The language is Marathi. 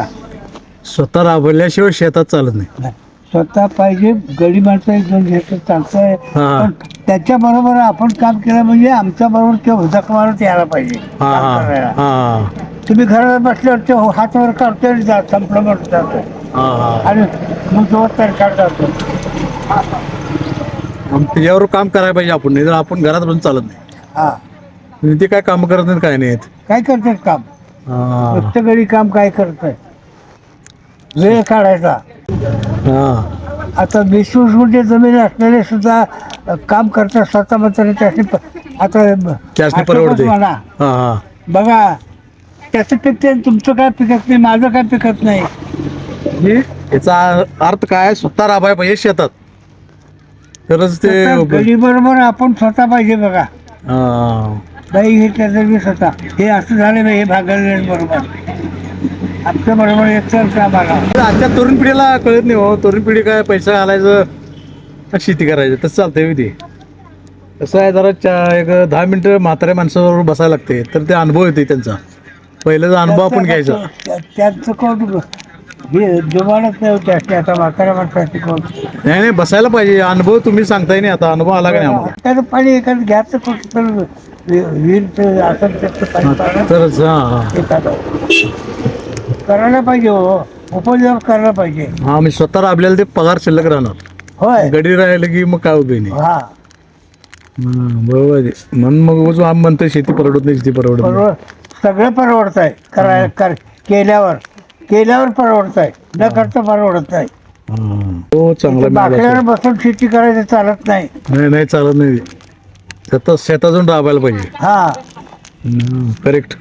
बघा स्वतः राबवल्याशिवाय शेतात चालत नाही. स्वतः पाहिजे गडी माणसं एक दोन घेतलं चालतंय. हा. पण त्याच्या बरोबर आपण काम केलं म्हणजे आमच्या बरोबर ते मारत यायला पाहिजे. हा काम हा करायला. हा. तुम्ही घरात बसल्यावर ते हातावर काढतोय आणि जा संपलं म्हणून जातो हा हा. आणि मग तो तर जातो. मग त्याच्यावर काम करायला पाहिजे आपण नाही तर आपण घरात बसून चालत नाही. हा. ते काय काम करत नाहीत काय नाहीत? काय करतात काम? हा. घडी काम काय करतंय? वेळ काढायचा. हा. आता वीस वीस गुंठे जमीन असणारे सुद्धा काम करतात स्वतः मात्र प- आता त्यासनी आठवतच परवडते. मला हा हा. बघा त्याचं पिकते तुमचं काय पिकत नाही माझं काय पिकत नाही. याचा अर्थ काय स्वतः राबाय पाहिजे शेतात. तरच ते गडी बरोबर आपण स्वतः पाहिजे बघा. हा. बाई हे त्याचं मी स्वतः. हे असं झालं नाही हे भागलं बरोबर. आमच्या बरोबर एक तर काम आला आजच्या तरुण पिढीला कळत नाही हो. तरुण पिढी काय पैसा घालायचं का शेती करायचं? तसं चालतंय ते. कसं आहे जरा चा- एक दहा मिनिटं म्हाताऱ्या माणसाबरोबर बसायला लागते. तर ते अनुभव येते त्यांचा. पहिल्याचा अनुभव आपण घ्यायचा. त्या- त्यांचं कोण हे नाही होते असते आता म्हाताऱ्या माणसाची कोण? नाही नाही बसायला पाहिजे. अनुभव तुम्ही सांगताय नाही आता. अनुभव आला का नाही आम्हाला? त्याचं पाणी एखादं घ्यायचं कुठं तर विहीर असं त्याचं पाणी पाडलं तरच हा हा. एखादं. करायला पाहिजे हो. उपयोग करायला पाहिजे. हा म्हणजे स्वतः राबलेलं ते पगार शिल्लक राहणार. होय. गडी राहिलं की मग काय उपयोग नाही. हा. हं, बरोबर आहे. म्हणून मग उगाच आम्ही म्हणतोय शेती परवडत नाही शेती परवडत नाही. परवड सगळं परवडत आहे करायला कर केल्यावर. केल्यावर परवडत आहे न करता परवडत नाही हं. हो चांगला मिळाला बाकड्यावर. बसून शेती करायचं चालत नाही. नाही नाही चालत नाही. शेतात शेतात जाऊन राबायला पाहिजे. हा. करेक्ट